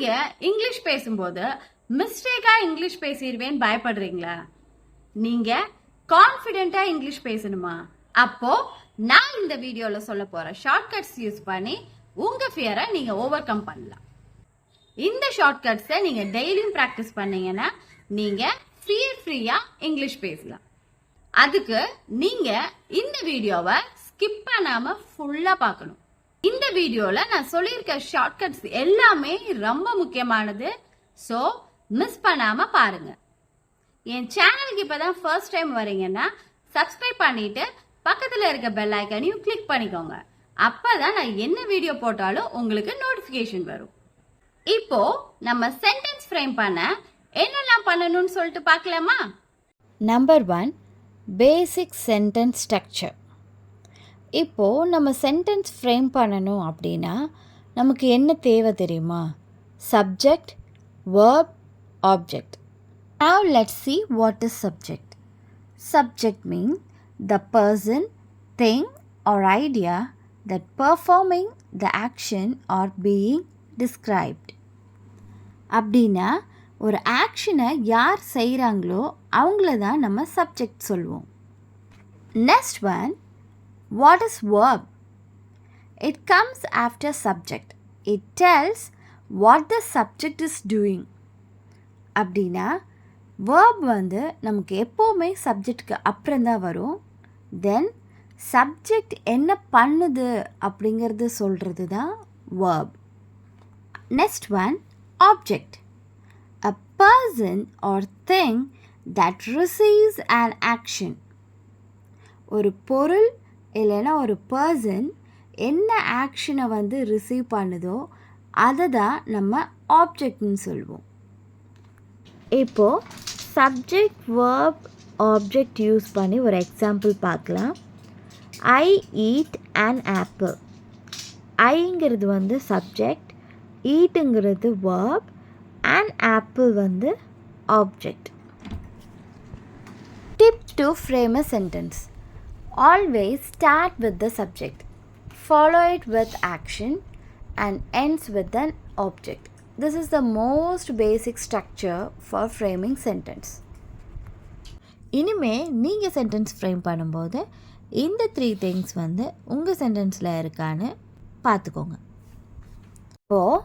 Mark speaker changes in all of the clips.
Speaker 1: நீங்க இங்கிலீஷ் பேசும்போது மிஸ்டேக்கா இங்கிலீஷ் பேசிடுவேன்னு பயப்படுறீங்களா? நீங்க கான்ஃபிடென்ட்டா இங்கிலீஷ் பேசணுமா? அப்போ நான் இந்த வீடியோல சொல்ல போற ஷார்ட்கட்ஸ் யூஸ் பண்ணி உங்க ஃபியரை நீங்க ஓவர் கம் பண்ணலாம். இந்த ஷார்ட்கட்ஸை நீங்க டெய்லியும் ப்ராக்டிஸ் பண்ணீங்கன்னா நீங்க ஃபியர் ஃப்ரீயா இங்கிலீஷ் பேசலாம். அதுக்கு நீங்க இந்த வீடியோவை ஸ்கிப் பண்ணாம ஃபுல்லா பார்க்கணும். இந்த வீடியோவில் நான் சொல்லியிருக்க ஷார்ட்கட்ஸ் எல்லாமே ரொம்ப முக்கியமானது. ஸோ மிஸ் பண்ணாமல் பாருங்க. என் சேனலுக்கு இப்போ தான் ஃபர்ஸ்ட் டைம் வரீங்கன்னா சப்ஸ்கிரைப் பண்ணிட்டு பக்கத்தில் இருக்க பெல் ஐக்கனையும் கிளிக் பண்ணிக்கோங்க. அப்போ தான் நான் என்ன வீடியோ போட்டாலும் உங்களுக்கு நோட்டிஃபிகேஷன் வரும். இப்போ நம்ம சென்டென்ஸ் ஃப்ரேம் பண்ண என்னெல்லாம் பண்ணணும்னு சொல்லிட்டு பார்க்கலாமா?
Speaker 2: Number one basic sentence structure இப்போது நம்ம சென்டென்ஸ் ஃப்ரேம் பண்ணணும் அப்படின்னா நமக்கு என்ன தேவை தெரியுமா? Subject verb object Now let see what is subject subject mean the person thing or idea that performing the action or being described அப்படின்னா ஒரு ஆக்ஷனை யார் செய்கிறாங்களோ அவங்கள தான் நம்ம சப்ஜெக்ட் சொல்லுவோம். Next one what is verb? It comes after subject it tells what the subject is doing அப்படின்னா verb வந்து நமக்கு எப்போவுமே சப்ஜெக்ட்க்கு அப்புறம் தான் வரும். தென் சப்ஜெக்ட் என்ன பண்ணுது அப்படிங்கிறது சொல்கிறது தான் verb next one object a person or thing that receives an action ஒரு பொருள் இல்லைன்னா ஒரு பர்சன் என்ன ஆக்ஷனை வந்து ரிசீவ் பண்ணுதோ அதை தான் நம்ம ஆப்ஜெக்ட்னு சொல்லுவோம். இப்போது சப்ஜெக்ட் வேர்ப் ஆப்ஜெக்ட் யூஸ் பண்ணி ஒரு எக்ஸாம்பிள் பார்க்கலாம். ஐ ஈட் அண்ட் ஆப்பிள் ஐங்கிறது வந்து சப்ஜெக்ட் ஈட்டுங்கிறது வேர்ப் அண்ட் ஆப்பிள் வந்து object tip to frame a sentence always start with the subject follow it with action and ends with an object. This is the most basic structure for framing sentence. இனிமே நீங்கள் sentence frame பண்ணும்போது இந்த three things வந்து உங்கள் சென்டென்ஸில் இருக்கான்னு பார்த்துக்கோங்க இப்போது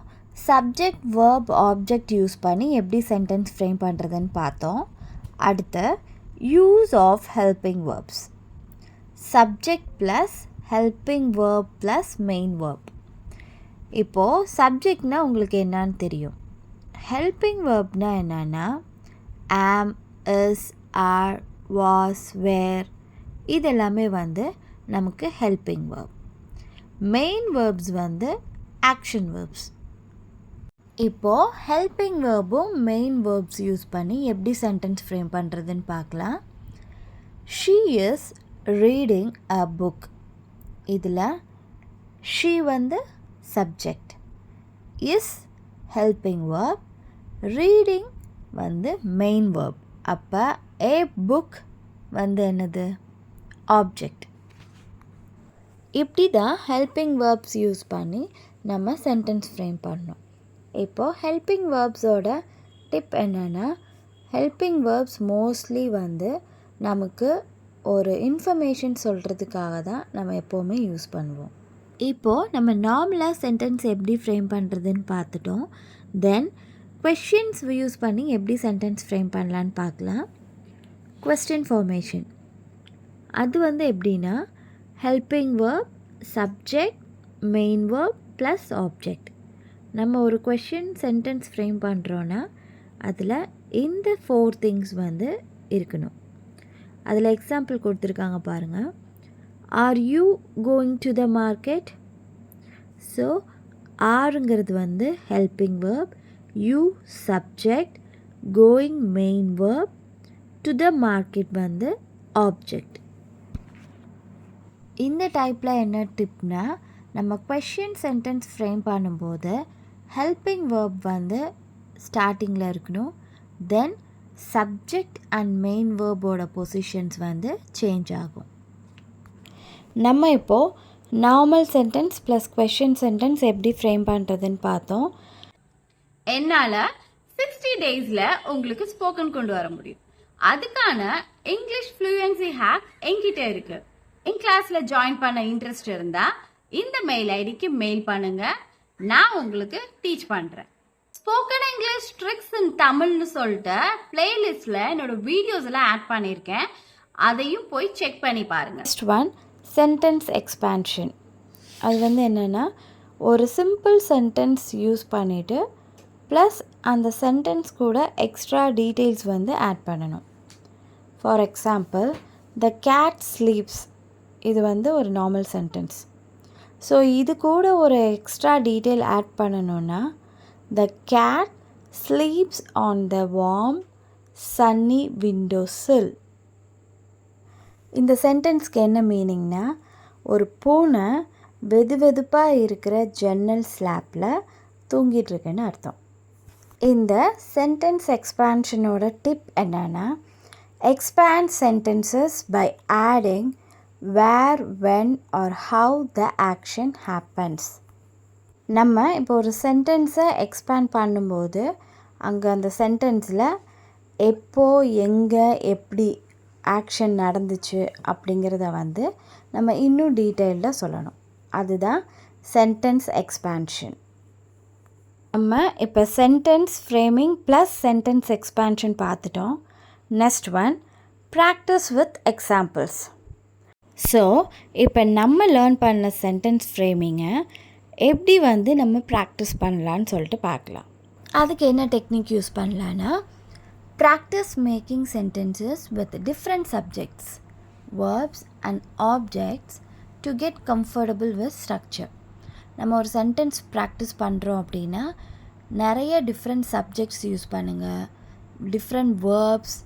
Speaker 2: subject verb object use பண்ணி எப்படி சென்டென்ஸ் ஃப்ரேம் பண்ணுறதுன்னு பார்த்தோம் அடுத்து use of helping verbs subject plus helping verb plus main verb இப்போது சப்ஜெக்ட்னா உங்களுக்கு என்னன்னு தெரியும். ஹெல்பிங் வேர்ப்னா என்னன்னா ஆம் இஸ் ஆர் வாஸ் வேர் இதெல்லாமே வந்து நமக்கு ஹெல்பிங் வேர்ப் மெயின் வேர்ப்ஸ் வந்து ஆக்ஷன் வேர்ப்ஸ் இப்போது ஹெல்பிங் வேர்பும் மெயின் வேர்ப்ஸ் யூஸ் பண்ணி எப்படி சென்டென்ஸ் ஃப்ரேம் பண்ணுறதுன்னு பார்க்கலாம். She is reading a book இதில் ஷீ வந்து subject is helping verb reading வந்து மெயின் வேர்ப் அப்போ ஏ புக் வந்து என்னது? ஆப்ஜெக்ட் இப்படி தான் ஹெல்பிங் வேர்ப்ஸ் யூஸ் பண்ணி நம்ம சென்டென்ஸ் ஃப்ரேம் பண்ணோம். இப்போது ஹெல்பிங் வேர்ப்ஸோட டிப் என்னென்னா ஹெல்பிங் வேர்ப்ஸ் மோஸ்ட்லி வந்து நமக்கு ஒரு இன்ஃபர்மேஷன் சொல்கிறதுக்காக தான் நம்ம எப்போவுமே யூஸ் பண்ணுவோம். இப்போது நம்ம நார்மலாக சென்டென்ஸ் எப்படி ஃப்ரேம் பண்ணுறதுன்னு பார்த்துட்டோம். தென் கொஷின்ஸ் யூஸ் பண்ணி எப்படி சென்டென்ஸ் ஃப்ரேம் பண்ணலான்னு பார்க்கலாம். கொஸ்டின் ஃபார்மேஷன் அது வந்து எப்படின்னா helping verb subject main verb plus object நம்ம ஒரு கொஷின் சென்டென்ஸ் ஃப்ரேம் பண்ணுறோன்னா அதில் இந்த ஃபோர் திங்ஸ் வந்து இருக்கணும். அதில் எக்ஸாம்பிள் கொடுத்துருக்காங்க பாருங்கள் are you going to the market so ஆருங்கிறது வந்து helping verb you subject going main verb to the market வந்து ஆப்ஜெக்ட் இந்த டைப்பில் என்ன டிப்னா நம்ம கொஷின் சென்டென்ஸ் ஃப்ரேம் பண்ணும்போது ஹெல்பிங் வேர்ப் வந்து ஸ்டார்டிங்கில் இருக்கணும். தென் சப்ஜெக்ட் அண்ட் மெயின் வேர்போட பொசிஷன்ஸ் வந்து சேஞ்ச் ஆகும். நம்ம இப்போது normal sentence plus question sentence எப்படி ஃப்ரேம் பண்ணுறதுன்னு பார்த்தோம்.
Speaker 1: என்னால சிக்ஸ்டி டேஸ்ல உங்களுக்கு ஸ்போக்கன் கொண்டு வர முடியும். அதுக்கான இங்கிலீஷ் ஃப்ளூயன்சி ஹேக் என்கிட்ட இருக்கு. என் கிளாஸ்ல ஜாயின் பண்ண இன்ட்ரெஸ்ட் இருந்தா இந்த மெயில் ஐடிக்கு மெயில் பண்ணுங்க. நான் உங்களுக்கு டீச் பண்றேன். ஸ்போக்கன் இங்கிலீஷ் ட்ரிக்ஸ் இன் தமிழ்னு சொல்லிட்டு பிளேலிஸ்டில் என்னோட வீடியோஸ் எல்லாம் ஆட் பண்ணியிருக்கேன். அதையும் போய் செக் பண்ணி பாருங்கள்
Speaker 2: நெக்ஸ்ட் ஒன் சென்டென்ஸ் எக்ஸ்பேன்ஷன் அது வந்து என்னென்னா ஒரு சிம்பிள் சென்டென்ஸ் யூஸ் பண்ணிவிட்டு ப்ளஸ் அந்த சென்டென்ஸ் கூட எக்ஸ்ட்ரா டீட்டெயில்ஸ் வந்து ஆட் பண்ணணும். For example the cat sleeps இது வந்து ஒரு நார்மல் சென்டென்ஸ் ஸோ இது கூட ஒரு எக்ஸ்ட்ரா டீட்டெயில் ஆட் பண்ணணுன்னா the cat sleeps on the warm sunny window sill இந்த சென்டென்ஸ்க்கு என்ன மீனிங்னா ஒரு பூனை வெது வெதுப்பாக இருக்கிற ஜன்னல் ஸ்லாப்பில் தூங்கிட்டுருக்குன்னு அர்த்தம். இந்த சென்டென்ஸ் எக்ஸ்பான்ஷனோட டிப் என்னென்னா expand sentences by adding where when or how the action happens நம்ம இப்போ ஒரு சென்டென்ஸை எக்ஸ்பேண்ட் பண்ணும்போது அங்கே அந்த சென்டென்ஸில் எப்போ எங்கே எப்படி ஆக்ஷன் நடந்துச்சு அப்படிங்கிறத வந்து நம்ம இன்னும் டீட்டெயில்டாக சொல்லணும். அதுதான் சென்டென்ஸ் எக்ஸ்பேன்ஷன் நம்ம இப்போ sentence framing plus sentence expansion பார்த்துட்டோம். Next one practice with examples so இப்போ நம்ம லேர்ன் பண்ண சென்டென்ஸ் ஃப்ரேமிங்கை எப்படி வந்து நம்ம ப்ராக்டிஸ் பண்ணலான்னு சொல்லிட்டு பார்க்கலாம். அதுக்கு என்ன டெக்னிக் யூஸ் பண்ணலான்னா practice making sentences with different subjects verbs and objects to get comfortable with structure நம்ம ஒரு சென்டென்ஸ் ப்ராக்டிஸ் பண்ணுறோம் அப்படின்னா நிறைய டிஃப்ரெண்ட் சப்ஜெக்ட்ஸ் யூஸ் பண்ணுங்கள் different verbs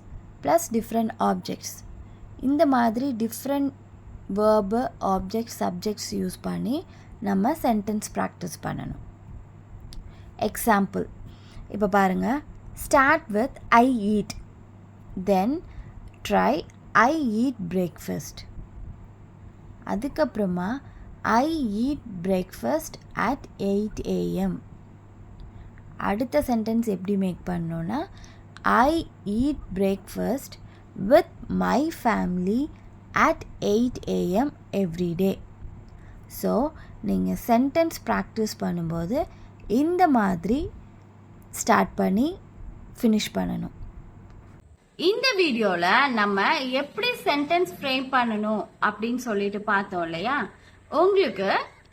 Speaker 2: plus different objects இந்த மாதிரி different verb object subjects use பண்ணி நம்ம சென்டென்ஸ் ப்ராக்டிஸ் பண்ணணும். எக்ஸாம்பிள் இப்போ பாருங்கள் start with I eat then try I eat breakfast அதுக்கப்புறமா I eat breakfast at eight AM அடுத்த சென்டென்ஸ் எப்படி மேக் பண்ணோன்னா I eat breakfast with my family at eight AM every day so நீங்கள் sentence practice பண்ணும்போது இந்த மாதிரி start பண்ணி finish பண்ணணும்.
Speaker 1: இந்த வீடியோல நம்ம எப்படி சென்டென்ஸ் ஃப்ரேம் பண்ணணும் அப்படின்னு சொல்லிட்டு பார்த்தோம் இல்லையா? உங்களுக்கு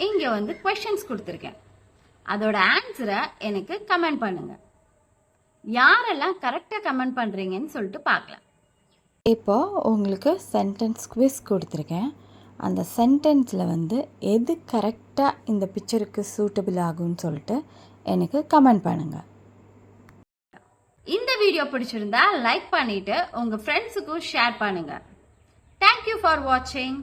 Speaker 1: இங்க வந்து கொஸ்டின்ஸ் கொடுத்துருக்கேன். அதோட ஆன்சரை எனக்கு கமெண்ட் பண்ணுங்க. யாரெல்லாம் கரெக்டாக கமெண்ட் பண்றீங்கன்னு சொல்லிட்டு பார்க்கலாம்.
Speaker 2: இப்போ உங்களுக்கு சென்டென்ஸ் குவிஸ் கொடுத்துருக்கேன். அந்த சென்டென்ஸில் வந்து எது கரெக்டாக இந்த பிக்சருக்கு சூட்டபிள் ஆகும்னு சொல்லிட்டு எனக்கு கமெண்ட் பண்ணுங்கள்
Speaker 1: இந்த வீடியோ பிடிச்சிருந்தா லைக் பண்ணிட்டு உங்க ஃப்ரெண்ட்ஸுக்கும் ஷேர் பண்ணுங்க. தேங்க்யூ ஃபார் வாட்சிங்